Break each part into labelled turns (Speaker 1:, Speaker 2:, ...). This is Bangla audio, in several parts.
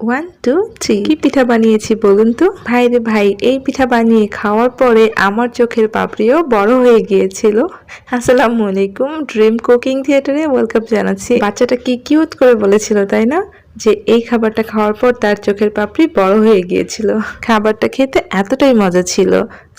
Speaker 1: ওয়ান টু থ্রি কি পিঠা বানিয়েছি বলুন তো? ভাই রে ভাই এই পিঠা বানিয়ে খাওয়ার পরে আমার চোখের পাপড়িও বড় হয়ে গিয়েছিল। আসসালামু আলাইকুম ড্রিম কুকিং থিয়েটারে ওয়েলকাম জানাচ্ছি। বাচ্চাটা কি কিউট করে বলেছিল তাই না? যে এই খাবারটা খাওয়ার পর তার চোখের পাপড়ি বড় হয়ে গিয়েছিল। খাবারটা খেতে এতটাই মজা ছিল।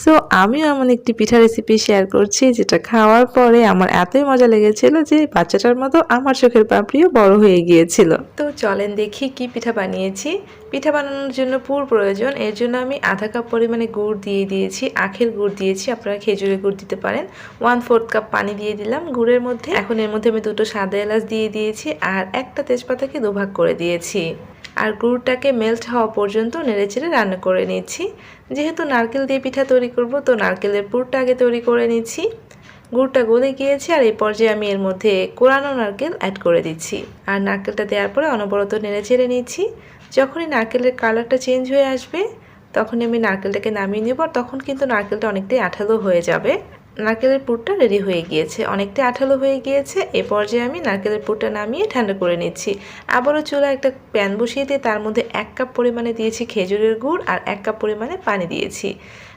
Speaker 1: সো আমিও এমন একটি পিঠা রেসিপি শেয়ার করছি, যেটা খাওয়ার পরে আমার এতই মজা লেগেছিল যে বাচ্চাটার মতো আমার চোখের পাপড়িও বড় হয়ে গিয়েছিল। তো চলেন দেখি কি পিঠা বানিয়েছি। পিঠা বানানোর জন্য পুর প্রয়োজন, এর জন্য আমি আধা কাপ পরিমাণে গুড় দিয়ে দিয়েছি, আখের গুড় দিয়েছি, আপনারা খেজুরের গুড় দিতে পারেন। ওয়ান ফোর্থ কাপ পানি দিয়ে দিলাম গুড়ের মধ্যে। এখন এর মধ্যে আমি দুটো সাদা এলাচ দিয়ে দিয়েছি, আর একটা তেজপাতাকে দুভাগ করে দিয়েছি। আর গুড়টাকে মেল্ট হওয়া পর্যন্ত নেড়েচেড়ে রান্না করে নিচ্ছি। যেহেতু নারকেল দিয়ে পিঠা তৈরি করব, তো নারকেলের পুরটা আগে তৈরি করে নিচ্ছি। গুড়টা গলে গিয়েছে আর এই পর্যায়ে আমি এর মধ্যে কোরানো নারকেল অ্যাড করে দিচ্ছি। আর নারকেলটা দেওয়ার পরে অনবরত নেড়ে চেড়ে নিচ্ছি। যখনই নারকেলের কালারটা চেঞ্জ হয়ে আসবে, তখনই আমি নারকেলটাকে নামিয়ে নেব। তখন কিন্তু নারকেলটা অনেকটাই আঠালো হয়ে যাবে। নারকেলের পুরটা রেডি হয়ে গিয়েছে। অনেকটা আঠালো হয়ে গিয়েছে। এ পর্যায়ে আমি নারকেলের পুরটা নামিয়ে ঠান্ডা করে নিচ্ছি। আবারও চুলা একটা প্যান বসিয়ে দিয়ে তার মধ্যে এক কাপ পরিমাণে দিয়েছি খেজুরের গুড় আর এক কাপ পরিমাণে পানি দিয়েছি।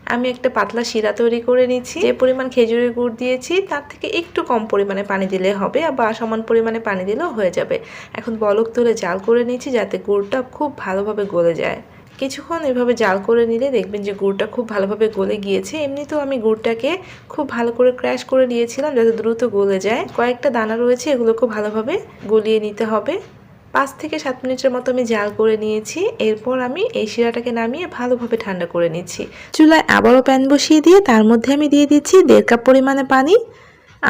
Speaker 1: আমি একটা পাতলা শিরা তৈরি করে নিচ্ছি। যে পরিমাণ খেজুরের গুড় দিয়েছি, তার থেকে একটু কম পরিমাণে পানি দিলে হবে বা সমান পরিমাণে পানি দিলেও হয়ে যাবে। এখন বলক তুলে জাল করে নিচ্ছি যাতে গুড়টা খুব ভালোভাবে গলে যায়। কিছুক্ষণ এভাবে জাল করে নিলে দেখবেন যে গুড়টা খুব ভালোভাবে গলে গিয়েছে। এমনিতেও আমি গুড়টাকে খুব ভালো করে ক্র্যাশ করে নিয়েছিলাম যাতে দ্রুত গলে যায়। কয়েকটা দানা রয়েছে, এগুলো খুব ভালোভাবে গলিয়ে নিতে হবে। পাঁচ থেকে সাত মিনিটের মতো আমি জাল করে নিয়েছি। এরপর আমি এই শিরাটাকে নামিয়ে ভালোভাবে ঠান্ডা করে নিচ্ছি। চুলায় আবারও প্যান বসিয়ে দিয়ে তার মধ্যে আমি দিয়ে দিচ্ছি দেড় কাপ পরিমাণে পানি।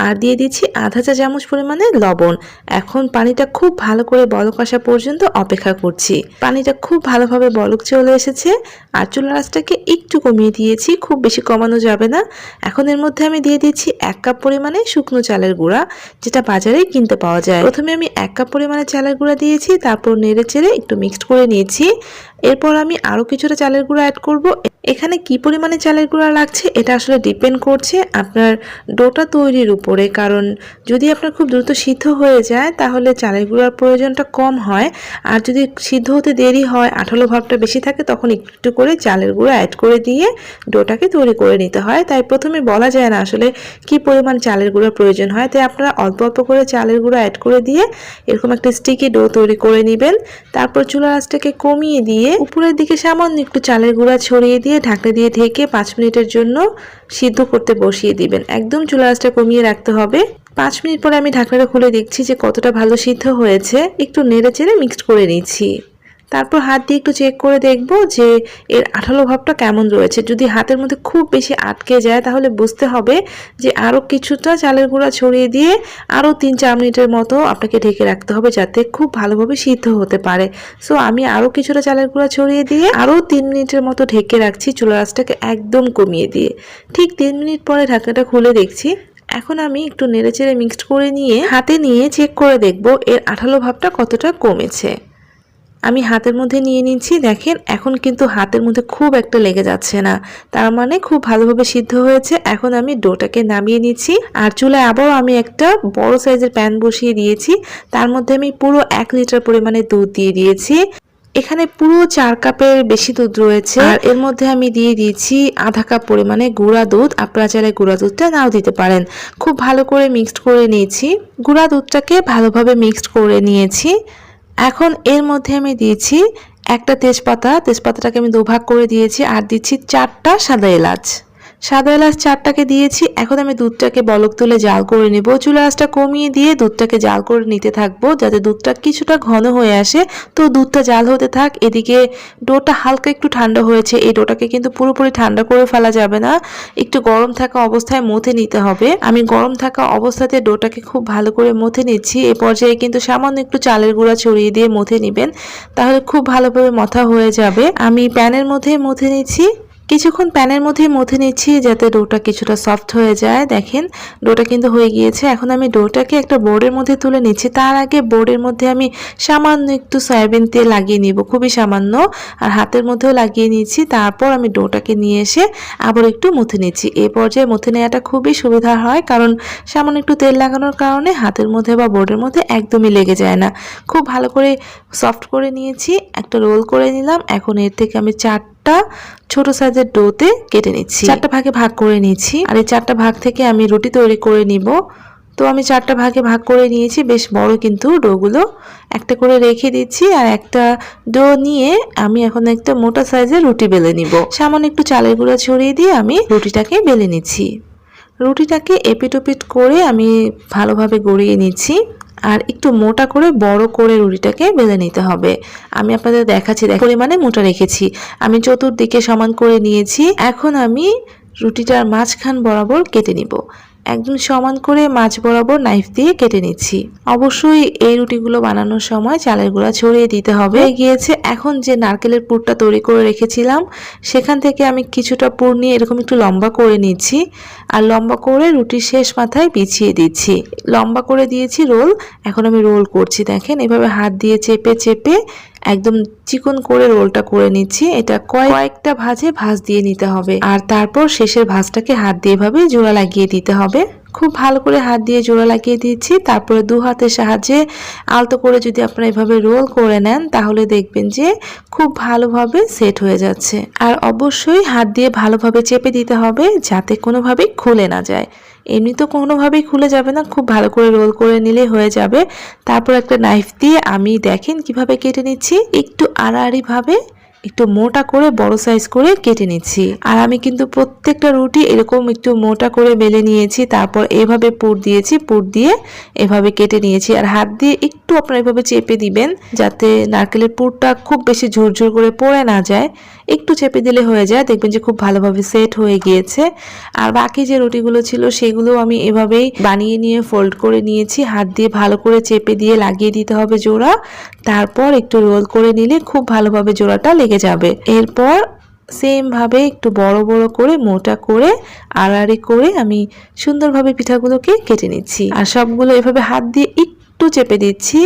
Speaker 1: আর দিয়ে দিচ্ছি আধা চা চামচ পরিমাণে লবণ। এখন পানিটা খুব ভালো করে বলক আসা পর্যন্ত অপেক্ষা করছি। পানিটা খুব ভালোভাবে বলক চলে এসেছে আর চুলা আঁচটাকে একটু কমিয়ে দিয়েছি, খুব বেশি কমানো যাবে না। এখন এর মধ্যে আমি দিয়ে দিচ্ছি এক কাপ পরিমাণে শুকনো চালের গুঁড়া, যেটা বাজারে কিনতে পাওয়া যায়। প্রথমে আমি এক কাপ পরিমাণে চালের গুঁড়া দিয়েছি, তারপর নেড়ে চেড়ে একটু মিক্সড করে নিয়েছি। এরপর আমি আরও কিছুটা চালের গুঁড়া অ্যাড করব। এখানে কি পরিমাণে চালের গুঁড়া লাগছে এটা আসলে ডিপেন্ড করছে আপনার ডোটা তৈরির উপরে। কারণ যদি আপনার খুব দ্রুত সিদ্ধ হয়ে যায়, তাহলে চালের গুঁড়ার প্রয়োজনটা কম হয়। আর যদি সিদ্ধ হতে দেরি হয়, আঠালো ভাবটা বেশি থাকে, তখন একটু করে চালের গুঁড়া অ্যাড করে দিয়ে ডোটাকে তৈরি করে নিতে হয়। তাই প্রথমে বলা যায় না আসলে কি পরিমাণ চালের গুঁড়ার প্রয়োজন হয়। তাই আপনারা অল্প অল্প করে চালের গুঁড়া অ্যাড করে দিয়ে এরকম একটা স্টিকি ডো তৈরি করে নেবেন। তারপর চুলা আঁচটাকে কমিয়ে দিয়ে উপরের দিকে সামান্য একটু চালের গুঁড়া ছড়িয়ে দিয়ে ঢাকনা দিয়ে ঢেকে পাঁচ মিনিটের জন্য সিদ্ধ করতে বসিয়ে দিবেন। একদম চুলা আঁচটা কমিয়ে রাখতে হবে। পাঁচ মিনিট পরে আমি ঢাকনাটা খুলে দেখছি যে কতটা ভালো সিদ্ধ হয়েছে। একটু নেড়ে চেড়ে মিক্সড করে নিচ্ছি। তারপর হাত দিয়ে একটু চেক করে দেখব যে এর আঠালো ভাবটা কেমন রয়েছে। যদি হাতের মধ্যে খুব বেশি আটকে যায় তাহলে বুঝতে হবে যে আরও কিছুটা চালের গুঁড়া ছড়িয়ে দিয়ে আরও তিন চার মিনিটের মতো আপনাকে ঢেকে রাখতে হবে যাতে খুব ভালোভাবে সিদ্ধ হতে পারে। সো আমি আরও কিছুটা চালের গুঁড়া ছড়িয়ে দিয়ে আরও তিন মিনিটের মতো ঢেকে রাখছি চুলা আঁচটাকে একদম কমিয়ে দিয়ে। ঠিক তিন মিনিট পরে ঢাকনাটা খুলে দেখছি। এখন আমি একটু নেড়েচেড়ে মিক্সড করে নিয়ে হাতে নিয়ে চেক করে দেখব এর আঠালো ভাবটা কতটা কমেছে। আমি হাতের মধ্যে নিয়ে নিচ্ছি, দেখেন, এখন কিন্তু হাতের মধ্যে খুব একটা লেগে যাচ্ছে না। তার মানে খুব ভালোভাবে সিদ্ধ হয়েছে। এখন আমি ডোটাকে নামিয়ে নিচ্ছি। আর চুলায় আবারও আমি একটা বড় সাইজের প্যান বসিয়ে দিয়েছি। তার মধ্যে আমি পুরো এক লিটার পরিমাণে দুধ দিয়ে দিয়েছি। এখানে পুরো চার কাপের বেশি দুধ রয়েছে। আর এর মধ্যে আমি দিয়ে দিয়েছি আধা কাপ পরিমাণে গুঁড়া দুধ। আপনারা চাইলে গুঁড়া দুধটা নাও দিতে পারেন। খুব ভালো করে মিক্সড করে নিয়েছি। গুঁড়া দুধটাকে ভালোভাবে মিক্সড করে নিয়েছি। এখন এর মধ্যে আমি দিয়েছি একটা তেজপাতা। তেজপাতাটাকে আমি দুভাগ করে দিয়েছি আর দিচ্ছি চারটা সাদা এলাচ। সাদা এলাচ চারটাকে দিয়েছি, এখন আমি দুধটাকে বলক তুলে জাল করে নিব। চুলা আঁচটা কমিয়ে দিয়ে দুধটাকে জাল করে নিতে থাকব, যাতে দুধটা কিছুটা ঘন হয়ে আসে। তো দুধটা জাল হতে থাক, এদিকে ডোটা হালকা একটু ঠান্ডা হয়েছে, এই ডোটাকে কিন্তু পুরোপুরি ঠান্ডা করে ফেলা যাবে না। একটু গরম থাকা অবস্থায় মথে নিতে হবে। আমি গরম থাকা অবস্থাতে ডোটাকে খুব ভালো করে মথে নিচ্ছি। এ পর্যায়ে কিন্তু সামান্য একটু চালের গুঁড়া ছড়িয়ে দিয়ে মথে নেবেন, তাহলে খুব ভালোভাবে মথা হয়ে যাবে। আমি প্যানের মধ্যে মথে নিচ্ছি। কিছুক্ষণ প্যানের মধ্যে মথে নিচ্ছি যাতে ডোটা কিছুটা সফট হয়ে যায়। দেখেন, ডোটা কিন্তু হয়ে গিয়েছে। এখন আমি ডোটাকে একটা বোর্ডের মধ্যে তুলে নিচ্ছি। তার আগে বোর্ডের মধ্যে আমি সামান্য একটু সয়াবিন তেল লাগিয়ে নিব, খুবই সামান্য। আর হাতের মধ্যেও লাগিয়ে নিচ্ছি। তারপর আমি ডোটাকে নিয়ে এসে আবার একটু মুথে নিচ্ছি। এই পর্যায়ে মুথে নেওয়াটা খুবই সুবিধা হয়, কারণ সামান্য একটু তেল লাগানোর কারণে হাতের মধ্যে বা বোর্ডের মধ্যে একদমই লেগে যায় না। খুব ভালো করে সফট করে নিয়েছি, একটা রোল করে নিলাম। এখন এর থেকে আমি চারটা ছোট সাইজের ডোতে কেটে নিচ্ছি। চারটা ভাগে ভাগ করে নিয়েছি। আর এই চারটা ভাগ থেকে আমি রুটি তৈরি করে নিব। তো আমি চারটা ভাগে ভাগ করে নিয়েছি। বেশ বড় কিন্তু ডোগুলো। একটা করে রেখে দিচ্ছি আর একটা ডো নিয়ে আমি এখন একটা মোটা সাইজের রুটি বেলে নিব। সামান্য একটু চালের গুঁড়া ছড়িয়ে দিয়ে আমি রুটিটাকে বেলে নিচ্ছি। রুটিটাকে এপিট ওপিট করে আমি ভালোভাবে গড়িয়ে নিচ্ছি। আর একটু মোটা করে বড় করে রুটিটাকে বেলে নিতে হবে। আমি আপনাদের দেখাচ্ছি, দেখ, পরিমাণে মোটা রেখেছি। আমি চতুর্দিকে সমান করে নিয়েছি। এখন আমি রুটিটার মাঝখান বরাবর কেটে নিব। একদম সমান করে মাছ বরাবর নাইফ দিয়ে কেটে নিচ্ছি। অবশ্যই এই রুটিগুলো বানানোর সময় চালের গুঁড়া ছড়িয়ে দিতে হবে। গিয়েছে, এখন যে নারকেলের পুরটা তৈরি করে রেখেছিলাম, সেখান থেকে আমি কিছুটা পুর নিয়ে এরকম একটু লম্বা করে নিচ্ছি আর লম্বা করে রুটির শেষ মাথায় বিছিয়ে দিচ্ছি। লম্বা করে দিয়েছি রোল, এখন আমি রোল করছি, দেখেন এভাবে হাত দিয়ে চেপে চেপে একদম চিকন করে রোলটা করে নিচ্ছি। এটা কয়েকটা ভাজে ভাজ দিয়ে নিতে হবে। আর তারপর শেষের ভাজটাকে হাত দিয়ে এভাবে জোড়া লাগিয়ে দিতে হবে। খুব ভালো করে হাত দিয়ে জোড়া লাগিয়ে দিচ্ছি। তারপরে দু হাতের সাহায্যে আলতো করে যদি আপনারা এভাবে রোল করে নেন, তাহলে দেখবেন যে খুব ভালোভাবে সেট হয়ে যাচ্ছে। আর অবশ্যই হাত দিয়ে ভালোভাবে চেপে দিতে হবে যাতে কোনোভাবেই খুলে না যায়। এমনি তো কোনোভাবেই খুলে যাবে না, খুব ভালো করে রোল করে নিলে হয়ে যাবে। তারপর একটা নাইফ দিয়ে আমি দেখেন কীভাবে কেটে নিচ্ছি। একটু আড়াআড়িভাবে একটু মোটা করে, বড় সাইজ করে কেটে নিচ্ছি। আর আমি কিন্তু প্রত্যেকটা রুটি এরকম একটু মোটা করে বেলে নিয়েছি, তারপর এভাবে পুর দিয়েছি, পুর দিয়ে এভাবে কেটে নিয়েছি। আর হাত দিয়ে একটু আপনারা এভাবে চেপে দিবেন, যাতে নারকেলের পুরটা খুব বেশি ঝুরঝুর করে পড়ে না যায়। একটু চেপে দিলে হয়ে যায়। দেখবেন যে খুব ভালোভাবে সেট হয়ে গিয়েছে। আর বাকি যে রুটিগুলো ছিল সেগুলো আমি এভাবেই বানিয়ে নিয়ে ফোল্ড করে নিয়েছি। হাত দিয়ে ভালো করে চেপে দিয়ে লাগিয়ে দিতে হবে জোড়া। তারপর একটু রোল করে নিলে খুব ভালোভাবে জোড়াটা লেগে যাবে। এরপর সেম ভাবে একটু বড় বড় করে, মোটা করে, আড়াআড়ি করে আমি সুন্দরভাবে পিঠাগুলোকে কেটে নিচ্ছি। আর সবগুলো এভাবে হাত দিয়ে একটু চেপে দিচ্ছি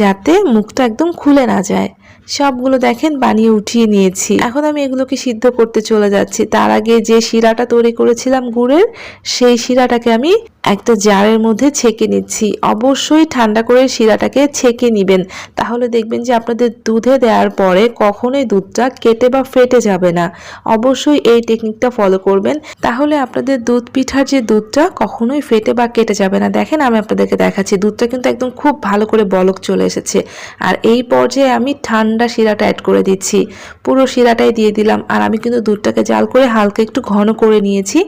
Speaker 1: যাতে মুখটা একদম খুলে না যায়। সবগুলো দেখেন বানিয়ে উঠিয়ে নিয়েছি। এখন আমি এগুলোকে সিদ্ধ করতে চলে যাচ্ছি। তার আগে যে শিরাটা তৈরি করেছিলাম গুড়ের, সেই শিরাটাকে আমি একটা জারের মধ্যে ছেঁকে নিচ্ছি। অবশ্যই ঠান্ডা করে শিরাটাকে ছেঁকে নিবেন। তাহলে দেখবেন যে আপনাদের দুধে দেওয়ার পরে কখনোই দুধটা কেটে বা ফেটে যাবে না। অবশ্যই এই টেকনিকটা ফলো করবেন। তাহলে আপনাদের দুধ পিঠার যে দুধটা কখনোই ফেটে বা কেটে যাবে না। দেখেন আমি আপনাদেরকে দেখাচ্ছি, দুধটা কিন্তু একদম খুব ভালো করে বলক চলে এসেছে। আর এই পর্যায়ে আমি ঠান্ডা শিরাটা অ্যাড করে দিচ্ছি। পুরো শিরাটাই দিয়ে দিলাম। আর আমি কিন্তু দুধটাকে জাল করে হালকা একটু ঘন করে নিয়েছি।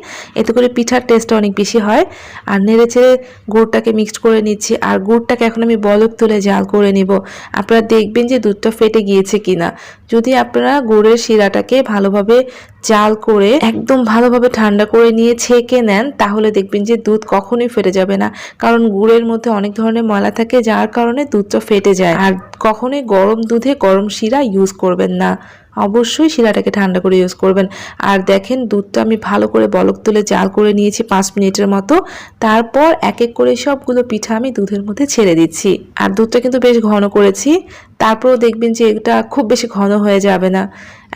Speaker 1: এতে করে পিঠার টেস্টটা অনেক বেশি হয়। আর নেড়ে চেড়ে গুড়টাকে মিক্সড করে নিচ্ছি। আর গুড়টাকে এখন আমি বলক তুলে জাল করে নিব। আপনারা দেখবেন যে দুধটা ফেটে গিয়েছে কিনা। যদি আপনারা গুড়ের শিরাটাকে ভালোভাবে জাল করে, একদম ভালোভাবে ঠান্ডা করে নিয়ে ছেঁকে নেন, তাহলে দেখবেন যে দুধ কখনোই ফেটে যাবে না। কারণ গুড়ের মধ্যে অনেক ধরনের ময়লা থাকে, যার কারণে দুধটা ফেটে যায়। আর কখনোই গরম দুধে গরম শিরা ইউজ করবেন না। অবশ্যই শিলাটাকে ঠান্ডা করে ইউজ করবেন। আর দেখেন, দুধটা আমি ভালো করে বলক তুলে জাল করে নিয়েছি পাঁচ মিনিটের মতো। তারপর এক এক করে সবগুলো পিঠা আমি দুধের মধ্যে ছেড়ে দিচ্ছি। আর দুধটা কিন্তু বেশ ঘন করেছি। তারপরেও দেখবেন যে এটা খুব বেশি ঘন হয়ে যাবে না।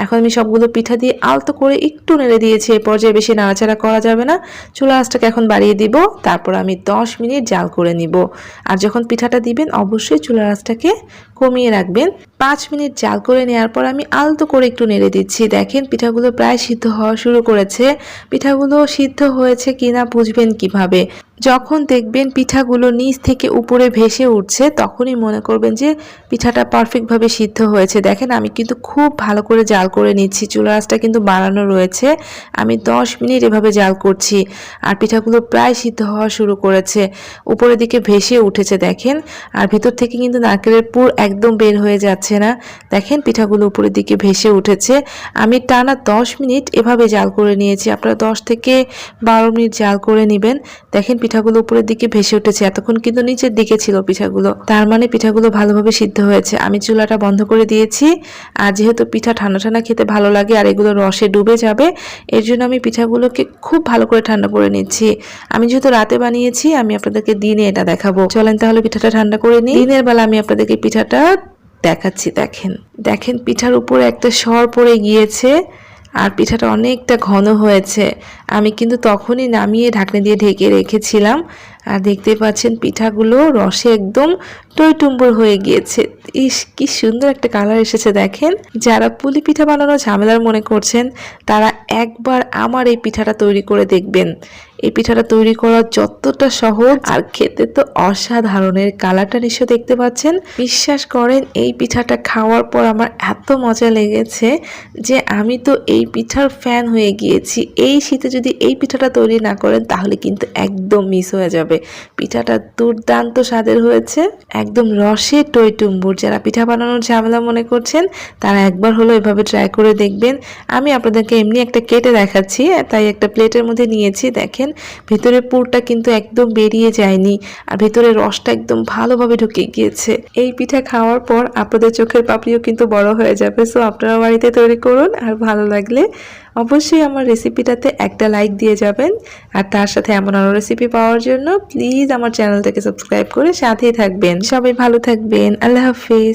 Speaker 1: এখন আমি সবগুলো পিঠা দিয়ে আলতো করে একটু নেড়ে দিয়েছি, এ পর্যায়ে বেশি নাড়াচাড়া করা যাবে না। চুলা আঁচটাকে এখন বাড়িয়ে দিব, তারপর আমি 10 মিনিট জাল করে নিব। আর যখন পিঠাটা দিবেন, অবশ্যই চুলার আঁচটাকে কমিয়ে রাখবেন। পাঁচ মিনিট জাল করে নেওয়ার পর আমি আলতো করে একটু নেড়ে দিচ্ছি। দেখেন, পিঠাগুলো প্রায় সিদ্ধ হওয়া শুরু করেছে। পিঠাগুলো সিদ্ধ হয়েছে কিনা বুঝবেন কীভাবে? যখন দেখবেন পিঠাগুলো নিচ থেকে উপরে ভেসে উঠছে, তখনই মনে করবেন যে পিঠাটা পারফেক্টভাবে সিদ্ধ হয়েছে। দেখেন, আমি কিন্তু খুব ভালো করে জাল করে নিচ্ছি। চুলা আঁচটা কিন্তু বাড়ানো রয়েছে। আমি 10 মিনিট এভাবে জাল করছি আর পিঠাগুলো প্রায় সিদ্ধ হওয়া শুরু করেছে। উপরের দিকে ভেসে উঠেছে, দেখেন। আর ভিতর থেকে কিন্তু নারকেলের পুর একদম বের হয়ে যাচ্ছে না। দেখেন, পিঠাগুলো উপরের দিকে ভেসে উঠেছে। আমি টানা 10 মিনিট এভাবে জাল করে নিয়েছি। আপনারা 10 থেকে বারো মিনিট জাল করে নেবেন। দেখেন পিঠাগুলো উপরের দিকে ভেসে উঠেছে। এতক্ষণ কিন্তু নিচের দিকে ছিল পিঠাগুলো। তার মানে পিঠাগুলো ভালোভাবে সিদ্ধ হয়েছে। আমি চুলাটা বন্ধ করে দিয়েছি। আর যেহেতু পিঠা ঠান্ডা ঠান্ডা খেতে ভালো লাগে আর এগুলো রসে ডুবে যাবে, এর জন্য আমি পিঠাগুলোকে খুব ভালো করে ঠান্ডা করে নিচ্ছি। আমি যেহেতু রাতে বানিয়েছি, আমি আপনাদেরকে দিনে এটা দেখাবো। চলেন তাহলে পিঠাটা ঠান্ডা করে নিই। দিনের বেলা আমি আপনাদেরকে পিঠাটা দেখাচ্ছি। দেখেন দেখেন পিঠার উপরে একটা সর পড়ে গিয়েছে। আর পিঠাটা অনেকটা ঘন হয়েছে। আমি কিন্তু তখনই নামিয়ে ঢাকনা দিয়ে ঢেকে রেখেছিলাম। আর দেখতে পাচ্ছেন পিঠাগুলো রসে একদম টইটুম্বর হয়ে গিয়েছে। ইস, কি সুন্দর একটা কালার এসেছে দেখেন। যারা পুলি পিঠা বানানো ঝামেলার মনে করছেন, তারা একবার আমার এই পিঠাটা তৈরি করে দেখবেন। এই পিঠাটা তৈরি করা যতটা সহজ আর খেতে তো অসাধারণের কালারটা নিশ্চয় দেখতে পাচ্ছেন। বিশ্বাস করেন, এই পিঠাটা খাওয়ার পর আমার এত মজা লেগেছে যে আমি তো এই পিঠার ফ্যান হয়ে গিয়েছি। এই শীতে যদি এই পিঠাটা তৈরি না করেন, তাহলে কিন্তু একদম মিস হয়ে যাবে। পিঠাটা দুর্দান্ত স্বাদের হয়েছে। একদম রসে টইটুম্বুর যারা পিঠা বানানোর ঝামেলা মনে করছেন, তারা একবার হলো এভাবে ট্রাই করে দেখবেন। আমি আপনাদেরকে এমনি একটা কেটে দেখাচ্ছি, তাই একটা প্লেটের মধ্যে নিয়েছি। দেখেন, ভেতরের পুরটা কিন্তু একদম বেরিয়ে যায়নি আর ভেতরে রসটা একদম ভালোভাবে ঢুকে গিয়েছে। এই পিঠা খাওয়ার পর আপনাদের চোখের পাপড়িও কিন্তু বড় হয়ে যাবে। সো আপনারা বাড়িতে তৈরি করুন আর ভালো লাগলে অবশ্যই আমার রেসিপিটাতে একটা লাইক দিয়ে যাবেন। আর তার সাথে এমন আরও রেসিপি পাওয়ার জন্য প্লিজ আমার চ্যানেলটাকে সাবস্ক্রাইব করে সাথেই থাকবেন। সবাই ভালো থাকবেন। আল্লাহ হাফিজ।